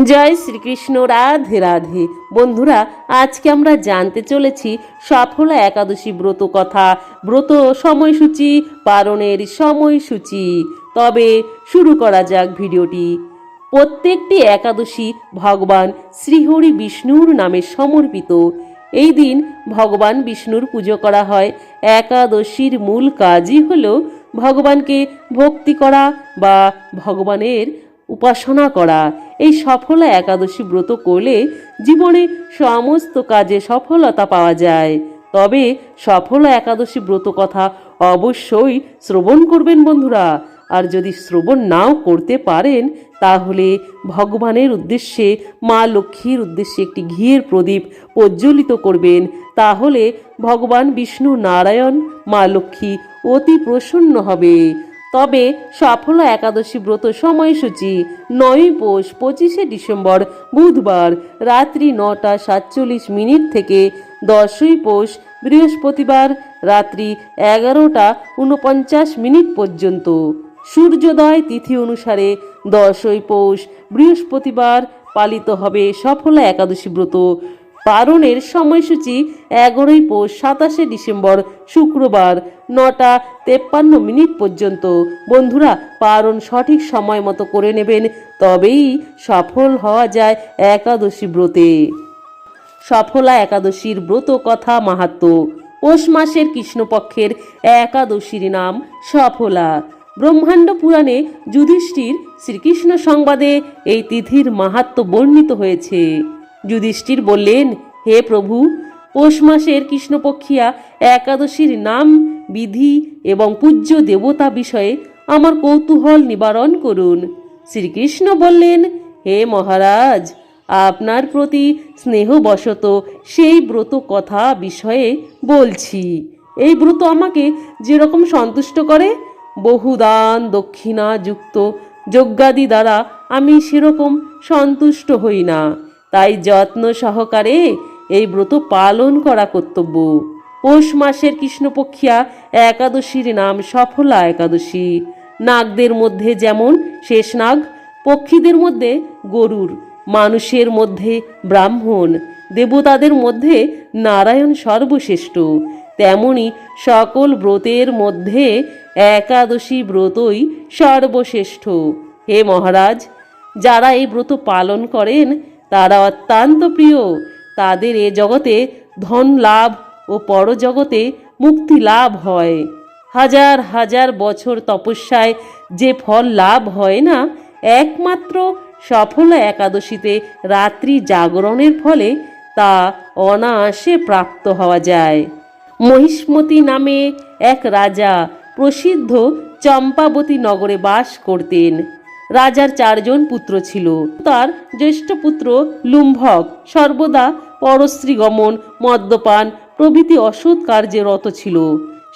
জয় শ্রীকৃষ্ণ, রাধে রাধে। বন্ধুরা, আজকে আমরা জানতে চলেছি সফলা একাদশী ব্রত কথা। ব্রত সময়সূচি পালনের সময়সূচি। তবে শুরু করা যাক ভিডিওটি। প্রত্যেকটি একাদশী ভগবান শ্রীহরি বিষ্ণুর নামে সমর্পিত। এই দিন ভগবান বিষ্ণুর পুজো করা হয়। একাদশীর মূল কাজই হল ভগবানকে ভক্তি করা বা ভগবানের উপাসনা করা। এই সফলা একাদশী ব্রত করলে জীবনে সমস্ত কাজে সফলতা পাওয়া যায়। তবে সফলা একাদশী ব্রত কথা অবশ্যই শ্রবণ করবেন বন্ধুরা। আর যদি শ্রবণ নাও করতে পারেন, তাহলে ভগবানের উদ্দেশ্যে, মা লক্ষ্মীর উদ্দেশ্যে একটি ঘিয়ের প্রদীপ প্রজ্বলিত করবেন। তাহলে ভগবান বিষ্ণু নারায়ণ, মা লক্ষ্মী অতি প্রসন্ন হবে। তবে সফল একাদশী ব্রত সময়সূচি নয় পৌষ পঁচিশে ডিসেম্বর বুধবার রাত্রি নটা সাতচল্লিশ মিনিট থেকে দশই পৌষ বৃহস্পতিবার রাত্রি এগারোটা উনপঞ্চাশ মিনিট পর্যন্ত। সূর্যোদয় তিথি অনুসারে দশই পৌষ বৃহস্পতিবার পালিত হবে সফলা একাদশী ব্রত। পারণের সময়সূচি এগারোই পৌষ সাতাশে ডিসেম্বর শুক্রবার নটা তেপ্পান্ন মিনিট পর্যন্ত। বন্ধুরা পারণ সঠিক সময় মতো করে নেবেন, তবেই সফল হওয়া যায় একাদশী ব্রতে। সফলা একাদশীর ব্রত কথা মাহাত্ম। পৌষ মাসের কৃষ্ণপক্ষের একাদশীর নাম সফলা। ব্রহ্মাণ্ড পুরাণে যুধিষ্ঠির শ্রীকৃষ্ণ সংবাদে এই তিথির মাহাত্ম বর্ণিত হয়েছে। যুধিষ্ঠির বললেন, হে প্রভু, পৌষ মাসের কৃষ্ণপক্ষিয়া একাদশীর নাম, বিধি এবং পূজ্য দেবতা বিষয়ে আমার কৌতূহল নিবারণ করুন। শ্রীকৃষ্ণ বললেন, হে মহারাজ, আপনার প্রতি স্নেহবশত সেই ব্রত কথা বিষয়ে বলছি। এই ব্রত আমাকে যেরকম সন্তুষ্ট করে বহুদান দক্ষিণা যুক্ত যজ্ঞাদি দ্বারা আমি সেরকম সন্তুষ্ট হই না। তাই যত্ন সহকারে এই ব্রত পালন করা কর্তব্য। পৌষ মাসের কৃষ্ণপক্ষিয়া একাদশীর নাম সফলা একাদশী। নাগদের মধ্যে যেমন শেষনাগ পক্ষীদের মধ্যে গরুর, মানুষের মধ্যে ব্রাহ্মণ, দেবতাদের মধ্যে নারায়ণ সর্বশ্রেষ্ঠ। তেমনি সকল ব্রতের মধ্যে একাদশী ব্রতই সর্বশ্রেষ্ঠ। হে মহারাজ, যারা এই ব্রত পালন করেন তারা অত্যন্ত প্রিয়। তাদের এ জগতে ধন লাভ ও পরজগতে মুক্তি লাভ হয়। হাজার হাজার বছর তপস্যায় যে ফল লাভ হয় না, একমাত্র সফল একাদশীতে রাত্রি জাগরণের ফলে তা অনায়াসে প্রাপ্ত হওয়া যায়। মহিষ্মতি নামে এক রাজা প্রসিদ্ধ চম্পাবতী নগরে বাস করতেন। রাজার চারজন পুত্র ছিল। তার জ্যেষ্ঠ পুত্র লুম্ভক, সর্বদা পরশ্রী গমন মদ্যপান, প্রভৃতি অসৎ কার্যে রত ছিল।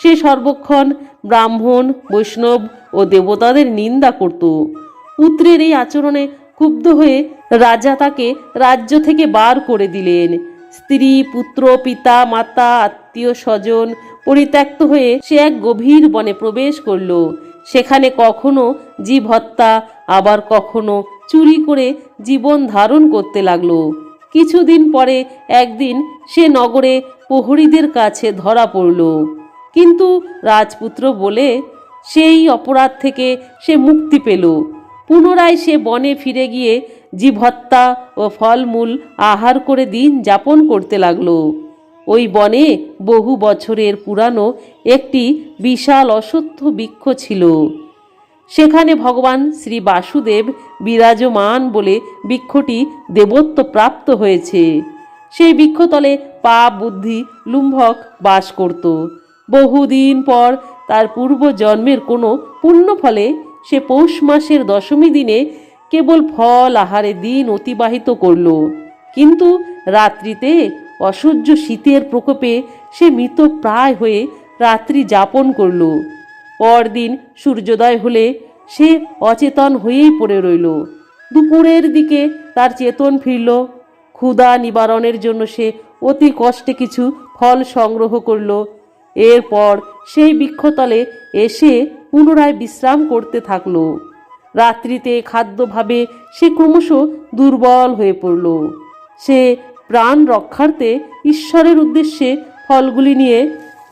সে সর্বক্ষণ ব্রাহ্মণ, বৈষ্ণব ও দেবতাদের নিন্দা করত। পুত্রের এই আচরণে ক্ষুব্ধ হয়ে রাজা তাকে রাজ্য থেকে বার করে দিলেন। স্ত্রী, পুত্র, পিতা, মাতা, আত্মীয়, স্বজন পরিত্যক্ত হয়ে সে এক গভীর বনে প্রবেশ করল। সেখানে কখনো জীব হত্যা আবার কখনো চুরি করে জীবন ধারণ করতে লাগল। কিছুদিন পরে একদিন সে নগরে প্রহরীদের কাছে ধরা পড়ল। কিন্তু রাজপুত্র বলে, সেই অপরাধ থেকে সে মুক্তি পেল। পুনরায় সে বনে ফিরে গিয়ে জীব হত্যা ও ফলমূল আহার করে দিন যাপন করতে লাগল। ওই বনে বহু বছরের পুরানো একটি বিশাল অশ্বত্থ বৃক্ষ ছিল। সেখানে ভগবান শ্রী বাসুদেব বিরাজমান বলে বৃক্ষটি দেবত্ব প্রাপ্ত হয়েছে। সেই বৃক্ষতলে পা, বুদ্ধি, লুম্ভক বাস করত। বহুদিন পর তার পূর্ব জন্মের কোনো পুণ্য ফলে সে পৌষ মাসের দশমী দিনে কেবল ফল আহারে দিন অতিবাহিত করল। কিন্তু রাত্রিতে অসহ্য শীতের প্রকোপে সে মৃত প্রায় হয়ে রাত্রি যাপন করল। পরদিন সূর্যোদয় হলে সে অচেতন হয়েই পড়ে রইল। দুপুরের দিকে তার চেতন ফিরল। ক্ষুধা নিবারণের জন্য সে অতি কষ্টে কিছু ফল সংগ্রহ করল। এরপর সেই বৃক্ষতলে এসে পুনরায় বিশ্রাম করতে থাকল। রাত্রিতে খাদ্যভাবে সে ক্রমশ দুর্বল হয়ে পড়ল। সে প্রাণ রক্ষার্থে ঈশ্বরের উদ্দেশ্যে ফলগুলি নিয়ে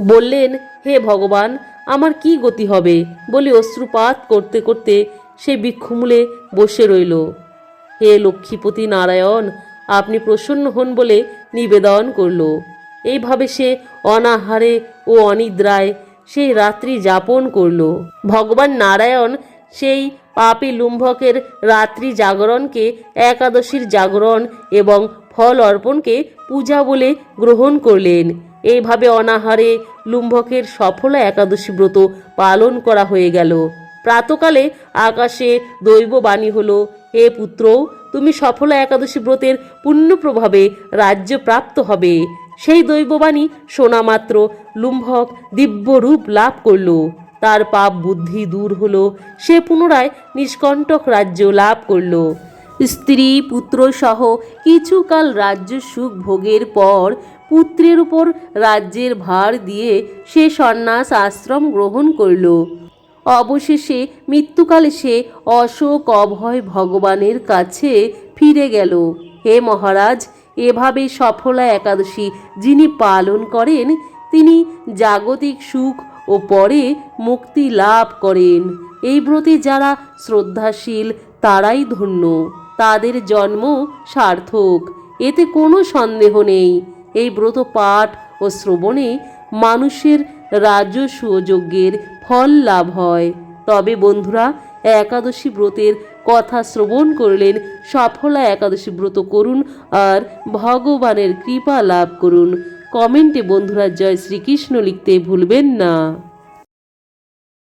বললেন, হে ভগবান আমার কি গতি হবে? বলে অশ্রুপাত করতে করতে সে বৃক্ষমূলে বসে রইল। হে লক্ষ্মীপতি নারায়ণ, আপনি প্রসন্ন হন বলে নিবেদন করল। এইভাবে সে অনাহারে ও অনিদ্রায় সেই রাত্রি যাপন করল। ভগবান নারায়ণ সেই পাপী লুম্ভকের রাত্রি জাগরণকে, একাদশীর জাগরণ এবং ফল অর্পণকে পূজা বলে গ্রহণ করলেন। এইভাবে অনাহারে লুম্ভকের সফল একাদশী ব্রত পালন করা হয়ে গেল। প্রাতকালে আকাশে দৈববাণী হলো, হে পুত্র, তুমি সফল একাদশী ব্রতের পুণ্য প্রভাবে রাজ্য প্রাপ্ত হবে সেই দৈববাণী শোনা মাত্র লুম্ভক দিব্য রূপ লাভ করল। তার পাপ বুদ্ধি দূর হল, সে পুনরায় নিষ্কণ্টক রাজ্য লাভ করল। স্ত্রী পুত্র সহ কিছুকাল রাজ্য সুখ ভোগের পর পুত্রের উপর রাজ্যের ভার দিয়ে সে সন্ন্যাস আশ্রম গ্রহণ করল। অবশেষে মৃত্যুকালে সে অশোক অভয় ভগবানের কাছে ফিরে গেল। হে মহারাজ, এভাবে সফলা একাদশী যিনি পালন করেন, তিনি জাগতিক সুখ ও পরে মুক্তি লাভ করেন। এই ব্রতে যারা শ্রদ্ধাশীল, তারাই ধন্য। তাদের জন্ম সার্থক। এতে কোনো সন্দেহ নেই। এই ব্রত পাঠ ও শ্রবণে মানুষের রাজস্ব যজ্ঞের ফল লাভ হয়। তবে বন্ধুরা, একাদশী ব্রতের কথা শ্রবণ করলেন সফলা একাদশী ব্রত করুন আর ভগবানের কৃপা লাভ করুন। কমেন্টে বন্ধুরা জয় শ্রীকৃষ্ণ লিখতে ভুলবেন না।